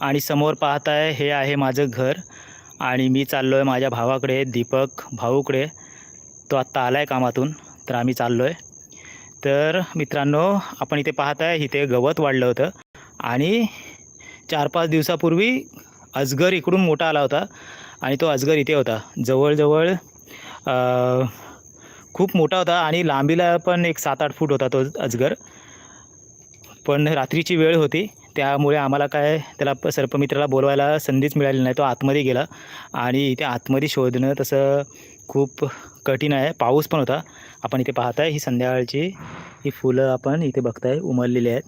आणि समोर पाहताय हे आहे माझं घर आणि मी चाललो आहे माझ्या भावाकडे दीपक भाऊकडे. तो आत्ता आला आहे कामातून तर आम्ही चाललो आहे तर मित्रांनो आपण इथे पाहताय इथे गवत वाढलं होतं आणि चार पाच दिवसापूर्वी अजगर इकडून मोठा आला होता आणि तो अजगर इथे होता. जवळजवळ खूप मोठा होता आणि लांबीला पण एक सात आठ फूट होता तो अजगर. पण रात्रीची वेळ होती त्यामुळे आम्हाला काय त्याला सर्पमित्राला बोलवायला संधीच मिळाली नाही. तो आतमध्ये गेला आणि इथे आतमध्ये शोधणं तसं खूप कठीण आहे. पाऊस पण होता. आपण इथे पाहताय ही संध्याकाळची ही फुलं आपण इथे बघताय उमललेली आहेत.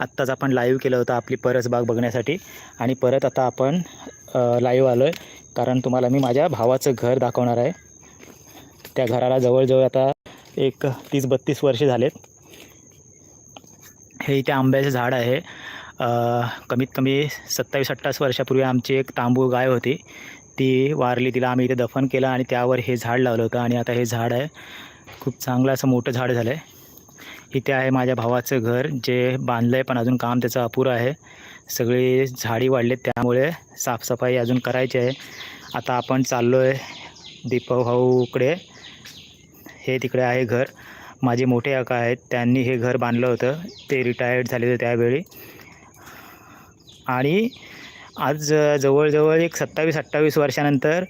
आत्ताच आपण लाईव्ह केलं होतं आपली परसबाग बघण्यासाठी. आणि परत आता आपण लाईव्ह आलो आहे कारण तुम्हाला मी माझ्या भावाचं घर दाखवणार आहे. त्या घराला जवळजवळ आता एक तीस बत्तीस वर्षे झालेत. हे इथे आंब्याचं झाड आहे. कमीत कमी सत्तावीस अठ्ठावीस वर्षापूर्वी आमची एक तांबूळ गाय होती. ती वारली तिला आम्ही इथे दफन केलं आणि त्यावर हे झाड लावलं होतं आणि आता हे झाड आहे. खूप चांगलं असं मोठं झाड झालं आहे इथे आहे माझ्या भावाचं घर जे बांधलं आहे पण अजून काम त्याचं अपुरं आहे. सगळी झाडी वाढली त्यामुळे साफसफाई अजून करायची आहे. आता आपण चाललो आहे दीपक भाऊकडे. हे तिकडे आहे घर. माझे मोठे काका आहेत त्यांनी हे घर बांधलं होतं. ते रिटायर्ड झाले होते त्यावेळी. आणि आज जवळजवळ एक सत्तावीस अठ्ठावीस वर्षानंतर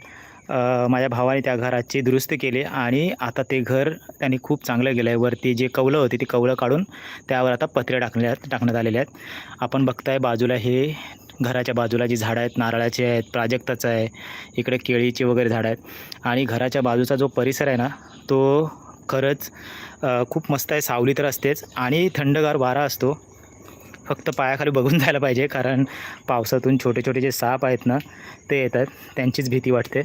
माझ्या भावाने त्या घराची दुरुस्ती केली आणि आता ते घर त्यांनी खूप चांगलं केलं आहे वरती जे कवलं होती ती कवलं काढून त्यावर आता पत्रे टाकण्यात टाकण्यात आलेले आहेत. आपण बघताय बाजूला हे घराच्या बाजूला जी झाडं आहेत नारळाचे आहेत प्राजक्ताचं आहे इकडे केळीचे वगैरे झाडं आहेत. आणि घराच्या बाजूचा जो परिसर आहे ना तो खरंच खूप मस्त आहे. सावली तर असतेच आणि थंडगार वारा असतो. फक्त पायाखाली बघून जायला पाहिजे कारण पावसातून छोटे छोटे जे साप आहेत ना ते येतात. त्यांचीच भीती वाटते.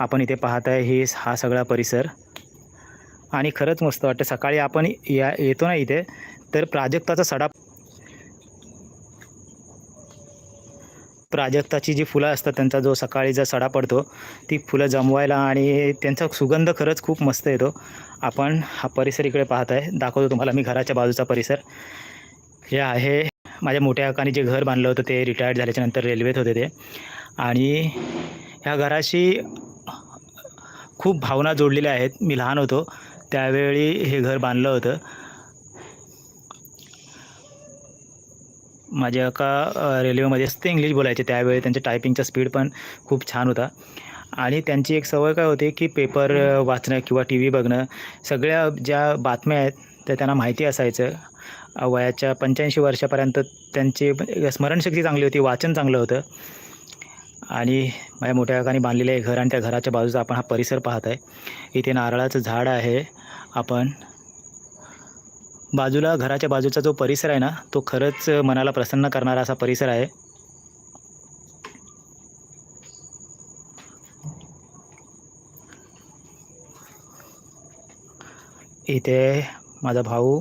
आपण इथे पाहत आहे हे हा सगळा परिसर. आणि खरंच मस्त वाटतं. सकाळी आपण या येतो ना इथे तर प्राजक्ताचा सडा प्राजक्ताची जी फुलं असतात त्यांचा जो सकाळी जो सडा पडतो ती फुलं जमवायला आणि त्यांचा सुगंध खरंच खूप मस्त येतो. आपण हा परिसर इकडे पाहत आहे. दाखवतो तुम्हाला मी घराच्या बाजूचा परिसर. हे आहे माझ्या मोठ्या काकाने जे घर बांधलं होतं ते रिटायर्ड झाल्याच्यानंतर रेल्वेत होते ते. आणि ह्या घराशी खूप भावना जोडलेल्या आहेत. मी लहान होतो त्यावेळी हे घर बांधलं होतं. माझे अका रेल्वेमध्ये असते इंग्लिश बोलायचे त्यावेळी त्यांच्या टायपिंगचा स्पीड पण खूप छान होता. आणि त्यांची एक सवय काय होती की पेपर वाचणं किंवा टी व्ही बघणं सगळ्या ज्या बातम्या आहेत त्या त्यांना माहिती असायचं. वयाच्या पंच्याऐंशी वर्षापर्यंत त्यांची स्मरणशक्ती चांगली होती वाचन चांगलं होतं. आणि माझ्या मोठ्या काकाने बांधलेलं आहे घर आणि त्या घराच्या बाजूचा आपण हा परिसर पाहत आहे. इथे नारळाचं झाड आहे. आपण बाजूला घराच्या बाजूचा जो परिसर आहे ना तो खरंच मनाला प्रसन्न करणारा असा परिसर आहे. इथे माझा भाऊ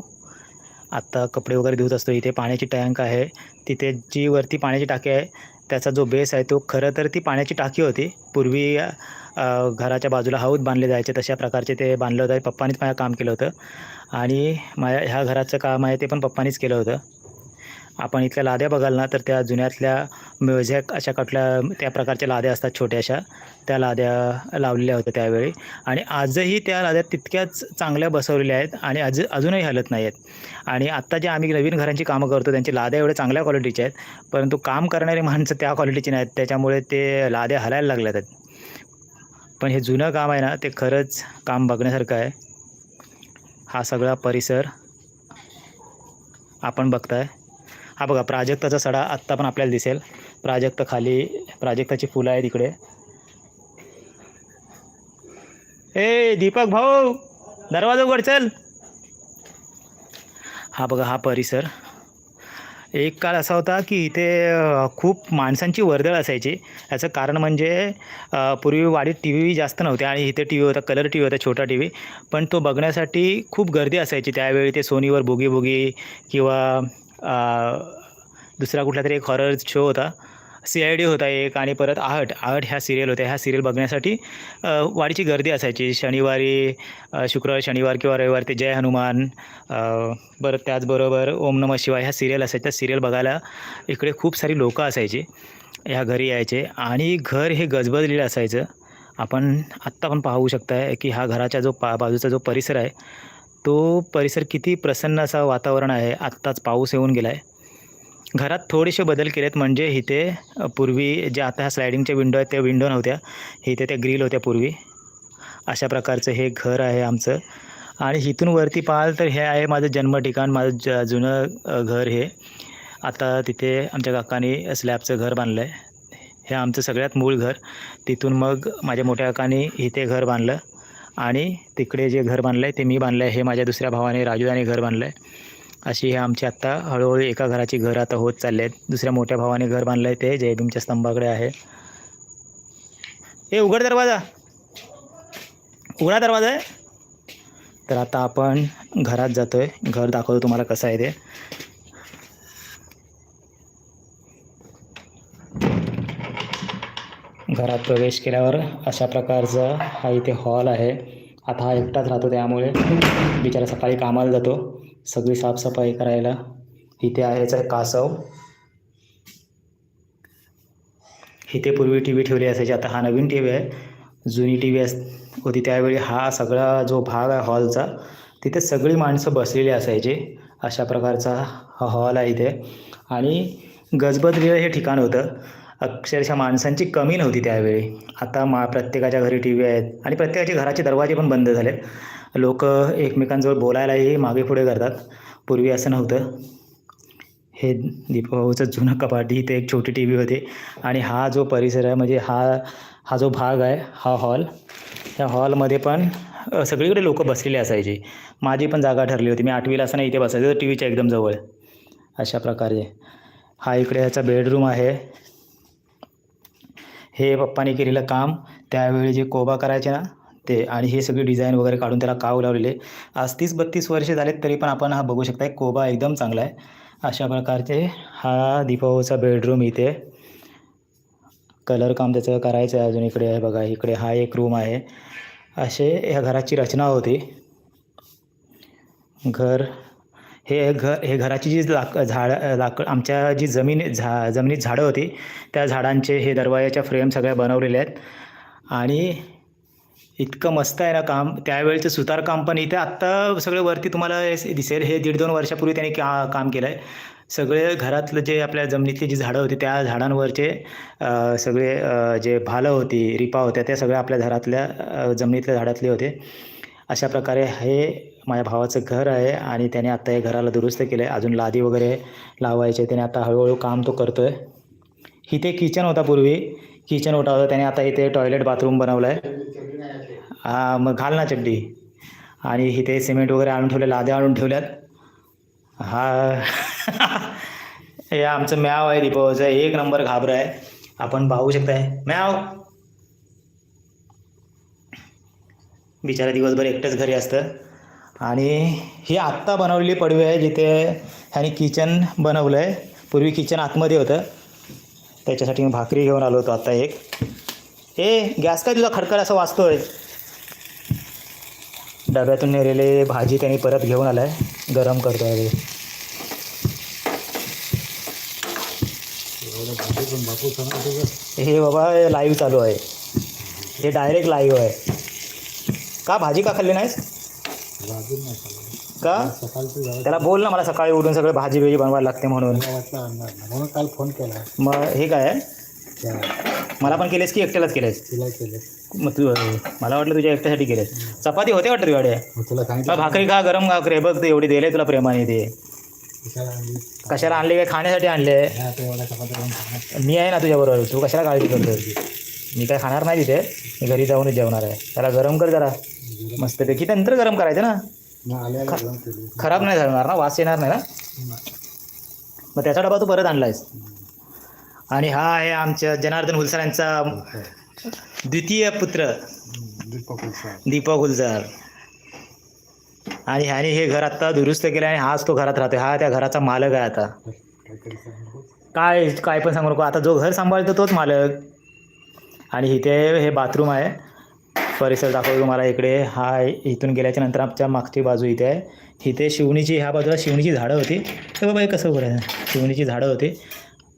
आत्ता कपडे वगैरे धुत असतो. इथे पाण्याची टँक आहे. तिथे जी वरती पाण्याची टाकी आहे त्याचा जो बेस आहे तो खरं तर ती पाण्याची टाकी होती. पूर्वी घराच्या बाजूला हौद बांधले जायचे तशा प्रकारचे ते बांधलं होतं. पप्पानीच माझ्या काम केलं होतं. आणि माझ्या ह्या घराचं काम आहे ते पण पप्पानीच केलं होतं. आपण इथल्या लाद्या बघाल ना तर त्या जुन्यातल्या म्युझिक अशा कुठल्या त्या प्रकारच्या लाद्या असतात छोट्याशा त्या लाद्या लावलेल्या होत्या त्यावेळी. आणि आजही त्या लाद्या तितक्याच चांगल्या बसवलेल्या आहेत आणि आज अजूनही हलत नाही आहेत आणि आत्ता जे आम्ही नवीन घरांची कामं करतो त्यांची लाद्या एवढ्या चांगल्या क्वालिटीच्या आहेत परंतु काम करणारी माणसं त्या क्वालिटीची नाहीत. त्याच्यामुळे ते लाद्या हलायला लागल्यात. आहेत पण हे जुनं काम आहे ना ते खरंच काम बघण्यासारखं आहे. हा सगळा परिसर आपण बघताय. हा बघा प्राजक्ताचा सडा आत्ता पण आपल्याला दिसेल. प्राजक्त खाली प्राजक्ताची फुलं आहेत इकडे. ए दीपक भाऊ दरवाजा उघड चल. हा बघा हा परिसर. एक काळ असा होता की इथे खूप माणसांची वर्दळ असायची. याचं कारण म्हणजे पूर्वी वाडीत टी व्ही जास्त नव्हते आणि इथे टी व्ही होता कलर टी व्ही होता छोटा टी व्ही पण तो बघण्यासाठी खूप गर्दी असायची. त्यावेळी ते सोनीवर बोगी बोगी किंवा दुसरा कुठला तरी एक हॉरर शो होता. सी आय डी होता एक आणि परत आहट. आहट ह्या सिरियल होत्या. ह्या सिरियल बघण्यासाठी वाढीची वाडीची गर्दी असायची. शनिवारी शुक्रवार शनिवार किंवा रविवार ते जय हनुमान बरं त्याचबरोबर ओम नमः शिवाय ह्या सिरियल असायच्या. सिरियल बघायला इकडे खूप सारी लोकं असायची. ह्या घरी यायचे. आणि घर हे गजबजलेलं असायचं. आपण आत्ता पण पाहू शकताय की हा घराच्या जो पा बाजूचा जो परिसर आहे तो परिसर किती प्रसन्न असा वातावरण आहे. आत्ताच पाऊस येऊन गेला आहे घरात थोडेसे बदल केलेत. म्हणजे इथे पूर्वी जे आता ह्या स्लायडिंगच्या विंडो आहेत त्या विंडो नव्हत्या. इथे त्या ग्रिल होत्या पूर्वी. अशा प्रकारचं हे घर आहे आमचं. आणि इथून वरती पाहाल तर हे आहे माझं जन्म ठिकाण माझं ज जुनं घर हे. आता तिथे आमच्या काकाने स्लॅबचं घर बांधलं आहे हे आमचं सगळ्यात मूळ घर. तिथून मग माझ्या मोठ्या काकाने इथे घर बांधलं. आणि तिकडे जे घर बांधलं आहे ते मी बांधलं आहे हे माझ्या दुसऱ्या भावाने राजूदाने घर बांधलं आहे अशी हे आमची आत्ता हळूहळू एका घराची घर आता होत चालले आहेत दुसऱ्या मोठ्या भावाने घर बांधलं आहे ते जयभीमच्या स्तंभाकडे आहे. हे उघड दरवाजा. उघडा दरवाजा आहे. तर आता आपण घरात जातो आहे घर दाखवतो तुम्हाला कसं आहे ते. घरात प्रवेश केल्यावर अशा प्रकारचा हा इथे हॉल आहे. आता हा एकटाच राहतो त्यामुळे बिचारा सकाळी कामाला जातो. सगळी साफसफाई करायला इथे आहे याचा कासव. इथे पूर्वी टी व्ही ठेवली असायची आता हा नवीन टी व्ही आहे. जुनी टी व्ही अस होती त्यावेळी हा सगळा जो भाग आहे हॉलचा तिथे सगळी माणसं बसलेली असायची. अशा प्रकारचा हा हॉल आहे इथे. आणि गजबजलेलं हे ठिकाण होतं. अक्षरशः माणसांची कमी नव्हती त्यावेळी. आता मा प्रत्येकाच्या घरी टी व्ही आहेत आणि प्रत्येकाचे घराचे दरवाजे पण बंद झालेत. लोक एकमेकांजवळ बोलायलाही मागे पुढे करतात. पूर्वी असं नव्हतं. हे दीपभाऊचं जुनं कपाट इथे एक छोटी टी व्ही होती. आणि हा जो परिसर आहे म्हणजे हा हा जो भाग आहे हा हॉल त्या हॉलमध्ये पण सगळीकडे लोक बसलेले असायचे. माझी पण जागा ठरली होती. मी आठवीला असताना इथे बसायचं. टी व्हीच्या एकदम जवळ. अशा प्रकारे. हा इकडे ह्याचा बेडरूम आहे. हे पप्पाने केलेलं काम त्यावेळी जे कोबा करायचे ना ते आणि हे सगळी डिझाईन वगैरे काढून त्याला काव लावलेले. आज तीस बत्तीस वर्षे झालेत तरी पण आपण हा बघू शकता कोबा एकदम चांगला आहे. अशा प्रकारचे हा दीपावचा बेडरूम इथे. कलर काम त्याचं करायचं आहे अजून इकडे आहे बघा इकडे हा एक रूम आहे. असे ह्या घराची रचना होती. घर हे घर हे घराची जी लाक झाडं लाकड आमच्या जी जमीन झा जमिनीत झाडं होती त्या झाडांचे हे दरवाजाच्या फ्रेम सगळ्या बनवलेल्या आहेत. आणि इतकं मस्त आहे ना काम. त्यावेळेचं सुतारकाम पण इथे आत्ता सगळं वरती तुम्हाला दिसेल. हे दीड दोन वर्षापूर्वी त्यांनी का काम केलं आहे सगळे घरातलं जे आपल्या जमिनीतली जी झाडं होती त्या झाडांवरचे सगळे जे भालं होती रिपा होत्या त्या सगळ्या आपल्या घरातल्या जमिनीतल्या झाडातले होते. अशा प्रकारे हे माझ्या भावाचं घर आहे आणि त्याने आत्ता हे घराला दुरुस्त केलं आहे अजून लादी वगैरे लावायचे त्याने आता हळूहळू काम तो करतो आहे इथे किचन होता पूर्वी. किचन होता होता त्याने आता इथे टॉयलेट बाथरूम बनवलं आहे हां मग घाल ना चड्डी. आणि इथे सिमेंट वगैरे आणून ठेवले लाद्या आणून ठेवल्यात. हा. हे आमचं म्याव आहे दीपावलीचं एक नंबर घाबरं आहे. आपण पाहू शकताय. म्याव! बिचारा दिवसभर एकटंच घरी असतं. आणि ही आत्ता बनवलेली पडवी आहे जिथे ह्याने किचन बनवलं आहे पूर्वी किचन आतमध्ये होतं. त्याच्यासाठी मी भाकरी घेऊन आलो होतो आत्ता एक. ए गॅस काय तुझा खडखड असं वाचतो आहे डब्यातून नेलेले भाजी त्यांनी परत घेऊन आलाय. गरम करतो आहे हे बाबा लाईव्ह चालू आहे. हे डायरेक्ट लाईव्ह आहे. का भाजी का खाल्ली नाहीस? का? त्याला बोल ना मला सकाळी उठून सगळं भाजी बिजी बनवायला लागते म्हणून. म्हणून काल फोन केला. मग हे काय आहे? त्या मला पण केलेस की एकट्यालाच केलेस? तिला केले मग तू मला वाटलं तुझ्या एकट्यासाठी केलेस. चपाती होते वाटतं तुझ्याकडे? मग तुला का सांगितलं भाकरी खा गरम भाकरी बघ ते एवढी दिले तुला प्रेमाने ते. कशाला आणली? कशाला आणले? काय खाण्यासाठी आणले? चपात्या करून खाणार. मी आहे ना तुझ्याबरोबर. तू कशाला काळजी करतो मी काय खाणार नाही तिथे. मी घरी जाऊनच जेवणार आहे. त्याला गरम कर जरा. मस्तपैकी. नंतर गरम करायचं ना? खराब नाही झाणार ना? वास येणार नाही ना? मग त्याचा डबा तू परत आणलायस. आणि हा आहे आमच्या जनार्दन हुलसर यांचा द्वितीय पुत्र. दीपक हुलसर आणि ह्याने हे घर आत्ता दुरुस्त केलं आणि हाच तो घरात राहतो हा त्या घराचा मालक आहे आता. काय काय पण सांगू नको. आता जो घर सांभाळतो तोच मालक. आणि इथे हे बाथरूम आहे. परिसर दाखवतो तुम्हाला इकडे. हा इथून गेल्याच्यानंतर आमच्या मागची बाजू इथे आहे. इथे शिवणीची ह्या बाजूला शिवणीची झाडं होती. तर बाबा हे कसं उभं शिवणीची झाडं होती.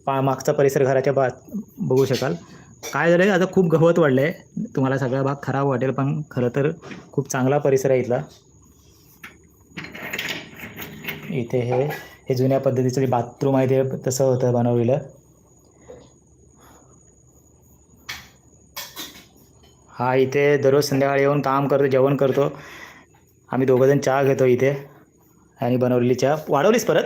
पा मागचा परिसर घराच्या बा बघू शकाल. काय झालं आहे आता खूप गवत वाढलं आहे तुम्हाला सगळा भाग खराब वाटेल पण खरं तर खूप चांगला परिसर आहे इथला. इथे हे हे जुन्या पद्धतीचं जे बाथरूम आहे ते तसं होतं बनवलेलं. हा इथे दररोज संध्याकाळी येऊन काम करतो जेवण करतो. आम्ही दोघंजण चहा घेतो इथे. आणि बनवलेली चहा. वाढवलीस परत?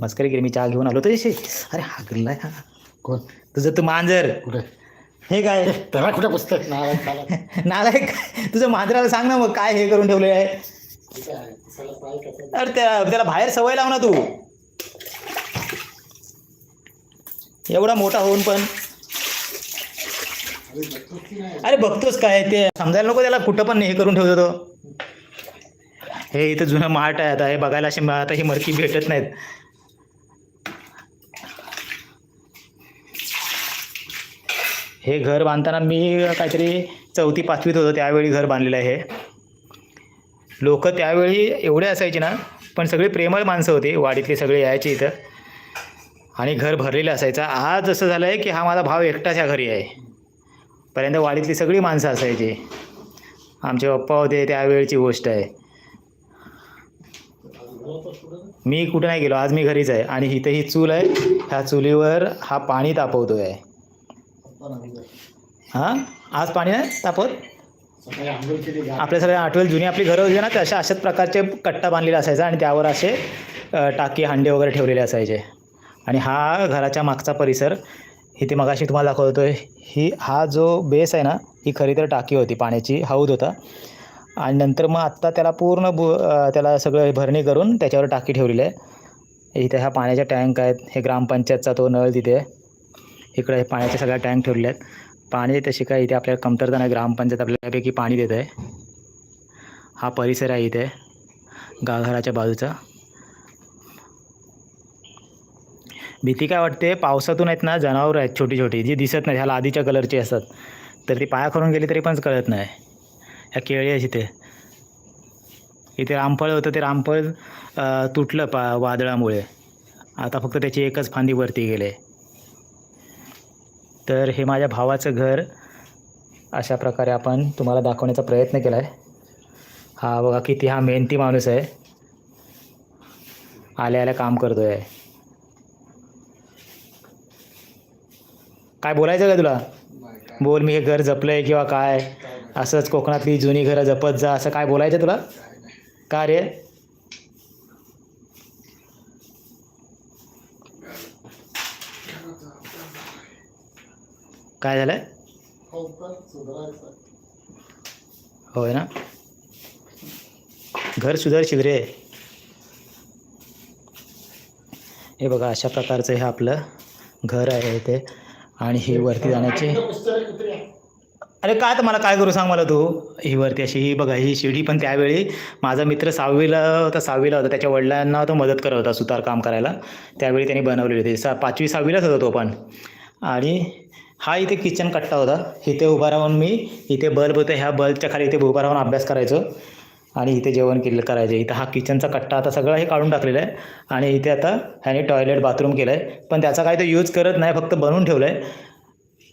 मस्करी केली मी चहा घेऊन आलो तशी अरे हागलाय हा कोण? तुझं तू मांजर. कुठे? हे काय? त्याला कुठे पुस्तक नालायक तुझं मांजराला सांग ना मग काय हे करून ठेवले आहे. अरे त्या त्याला बाहेर सवय लाव ना तू. एवढा मोठा होऊन पण. अरे बघतोस काय ते. समजायला नको त्याला कुठं पण हे करून ठेवतो तो. हे इथं जुनं माठ आहे आता हे बघायला अशी आता ही मरकी भेटत नाहीत. हे घर बांधताना मी काहीतरी चौथी पाचवीत होतो त्यावेळी घर बांधलेलं आहे हे. लोक त्यावेळी एवढे असायचे ना पण सगळी प्रेमळ माणसं होती वाडीतले सगळे यायचे इथं. आणि घर भरलेलं असायचं. आज असं झालं आहे की हा माझा भाव एकटाच ह्या घरी आहे. पर्यंत वाडीतली सगळी माणसं असायची. आमचे पप्पा होते त्यावेळची गोष्ट आहे. मी कुठं नाही गेलो आज मी घरीच आहे. आणि इथे ही चूल आहे ह्या चुलीवर हा पाणी तापवतो आहे हां? आज पाणी नाही तापवत? आपल्या सगळ्या आठवेल जुनी आपली घरं होती ना ते अशा अशाच प्रकारचे कट्टा बांधलेला असायचा आणि त्यावर असे टाकी हांडे वगैरे ठेवलेले असायचे. आणि हा घराच्या मागचा परिसर इथे मगाशी तुम्हाला दाखवतो ही हा जो बेस आहे ना ही खरी तर टाकी होती पाण्याची हौद होता. आणि नंतर मग आत्ता त्याला पूर्ण बु त्याला सगळं भरणी करून त्याच्यावर टाकी ठेवलेली आहे. इथे ह्या पाण्याच्या टँक आहेत हे ग्रामपंचायतचा तो नळ तिथे इकडे हे पाण्याचे सगळ्या टँक ठेवलेले आहेत. पाणी तशी काय इथे आपल्याला कमतरता नाही ग्रामपंचायत आपल्यापैकी पाणी देत. आहे हा परिसर आहे इथे गावघराच्या बाजूचा. भीती काय वाटते? पावसातून आहेत ना जनावरं आहेत छोटी छोटी जी दिसत नाही ह्याला आधीच्या कलरची असतात. तर ती पाया करून गेली तरी पण कळत नाही. ह्या केळी आहे ते इथे रामफळ होतं ते रामफळ तुटलं पा वादळामुळे. आता फक्त त्याची एकच फांदी वरती गेले तर हे माझ्या भावाचं घर. अशा प्रकारे आपण तुम्हाला दाखवण्याचा प्रयत्न केला आहे हा बघा किती हा मेहनती माणूस आहे. आल्या आल्या काम करतो आहे काय बोलायचं का तुला? बोल मी हे घर जपलं आहे किंवा काय? असंच कोकणातली जुनी घरं जपत जा असं काय बोलायचं तुला? का रे? काय झालं? होय ना? घर सुधारशील रे. हे बघा अशा प्रकारचं हे आपलं घर आहे इथे आणि ही वरती जाण्याचे अरे काय तर मला काय करू सांग मला तू? ही वरती अशी ही बघा ही शिडी पण त्यावेळी माझा मित्र सहावीला होता सहावीला होता. त्याच्या वडिलांना तो मदत करत होता सुतार काम करायला. त्यावेळी त्यांनी बनवलेली होती. सा पाचवी सहावीलाच होता तो पण. आणि हा इथे किचन कट्टा होता. इथे उभा राहून मी इथे बल्ब होतं. ह्या बल्बच्या खाली इथे उभा राहून अभ्यास करायचो. आणि इथे जेवण केलं करायचे. इथं हा किचनचा कट्टा आता सगळं हे काढून टाकलेला आहे. आणि इथे आता ह्याने टॉयलेट बाथरूम केलं आहे पण त्याचा काही तो यूज करत नाही फक्त बनवून ठेवलं आहे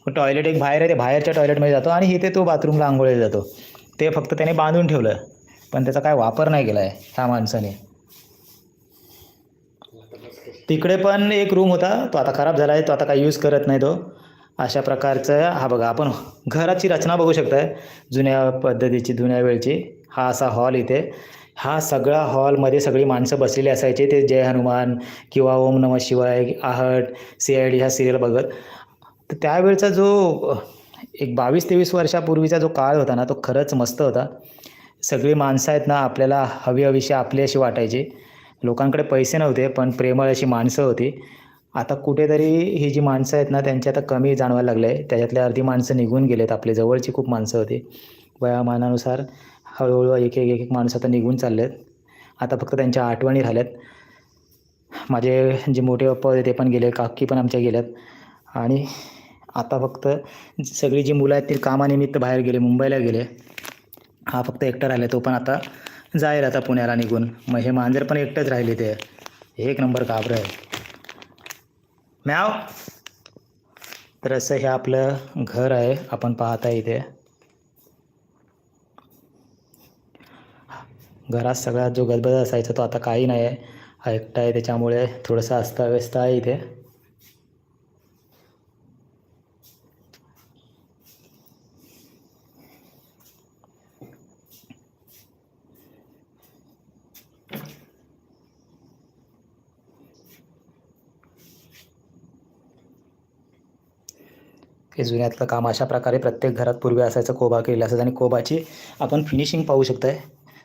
टॉयलेट एक बाहेर आहे ते बाहेरच्या टॉयलेटमध्ये जातो आणि इथे तो बाथरूमला आंघोळीला जातो. ते फक्त त्याने बांधून ठेवलं. पण त्याचा काय वापर नाही केला आहे ह्या माणसाने. तिकडे पण एक रूम होता. तो आता खराब झाला आहे तो आता काय यूज करत नाही तो. अशा प्रकारचं हा बघा आपण घराची रचना बघू शकताय. जुन्या पद्धतीची जुन्या वेळची. हा असा हॉल इथे. हा सगळा हॉलमध्ये सगळी माणसं बसलेली असायचे. ते जय हनुमान किंवा Om Namah Shivay Aahat C I D ह्या सिरियल बघत. तर त्यावेळचा जो एक बावीस तेवीस वर्षापूर्वीचा जो काळ होता ना तो खरंच मस्त होता. सगळी माणसं आहेत ना आपल्याला हवी हवीशी आपली अशी वाटायची. लोकांकडे पैसे नव्हते पण प्रेमळ अशी माणसं होती. आता कुठेतरी ही जी माणसं आहेत ना त्यांची आता कमी जाणवायला लागलं. आहे त्याच्यातले अर्धी माणसं निघून गेलेत. आपले जवळची खूप माणसं होती. वयामानानुसार हळूहळू एक एक एक एक माणसं आता निघून चालले आहेत आता फक्त त्यांच्या आठवणी राहिल्यात. माझे जे मोठे पप्पा होते ते पण गेले काकी पण आमच्या गेल्यात. आणि आता फक्त सगळी जी मुलं आहेत ती कामानिमित्त बाहेर गेले मुंबईला गेले. हा फक्त एकटा राहिला तो पण आता जाईल आता पुण्याला निघून. मग हे मांजर पण एकटंच राहिले ते. एक नंबर काबर आहे. मॅव तर असं हे आपलं घर आहे. आपण पाहता इथे. घरात सगळ्यात जो गदबद असायचा तो आता काही नाही आहे. एकटा आहे त्याच्यामुळे थोडंसं अस्ताव्यस्त आहे इथे. हे जुन्यातलं काम अशा प्रकारे प्रत्येक घरात पूर्वी असायचं कोबा केलेला असायचा आणि कोबाची आपण फिनिशिंग पाहू शकताय.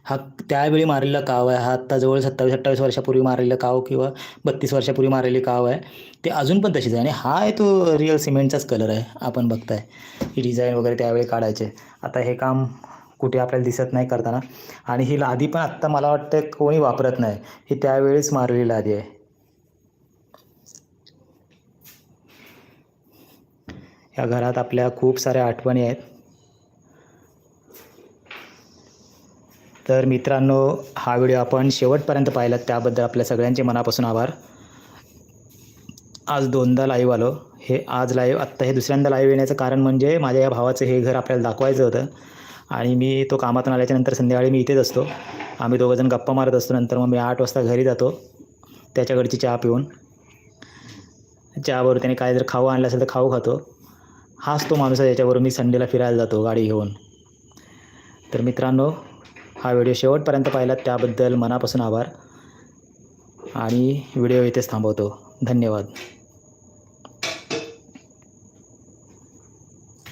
हा त्यावेळी मारलेला काव आहे. हा आत्ता जवळ सत्तावीस अठ्ठावीस वर्षापूर्वी मारलेला काव किंवा बत्तीस वर्षापूर्वी मारलेली काव आहे. ते अजून पण तशीच आहे आणि हा आहे तो रिअल सिमेंटचाच कलर आहे आपण बघताय. ही डिझाईन वगैरे त्यावेळी काढायचे. आता हे काम कुठे आपल्याला दिसत नाही करताना. आणि ही लादी पण आत्ता मला वाटतं कोणी वापरत नाही. ही त्यावेळीच मारलेली लादी आहे. या घरात आपल्या खूप साऱ्या आठवणी आहेत. तर मित्रांनो हा व्हिडिओ आपण शेवटपर्यंत पाहिलात त्याबद्दल आपल्या सगळ्यांचे मनापासून आभार. आज दोनदा लाईव्ह आलो. हे आज लाईव्ह आत्ता हे दुसऱ्यांदा लाईव्ह येण्याचं कारण म्हणजे माझ्या या भावाचं हे घर आपल्याला दाखवायचं होतं. आणि मी तो कामातून आल्याच्यानंतर संध्याकाळी मी इथेच असतो. आम्ही दोघंजण गप्पा मारत असतो. नंतर मग मी आठ वाजता घरी जातो. त्याच्याकडची चहा पिऊन. चहाबरोबर त्याने काय जर खाऊ आणलं असेल तर खाऊ खातो. हाच तो माणूस आहे ज्याच्याबरोबर मी संडेला फिरायला जातो गाडी घेऊन. तर मित्रांनो हा व्हिडिओ शेवटपर्यंत पाहिलात त्याबद्दल मनापासून आभार. आणि व्हिडिओ इथेच थांबवतो. धन्यवाद.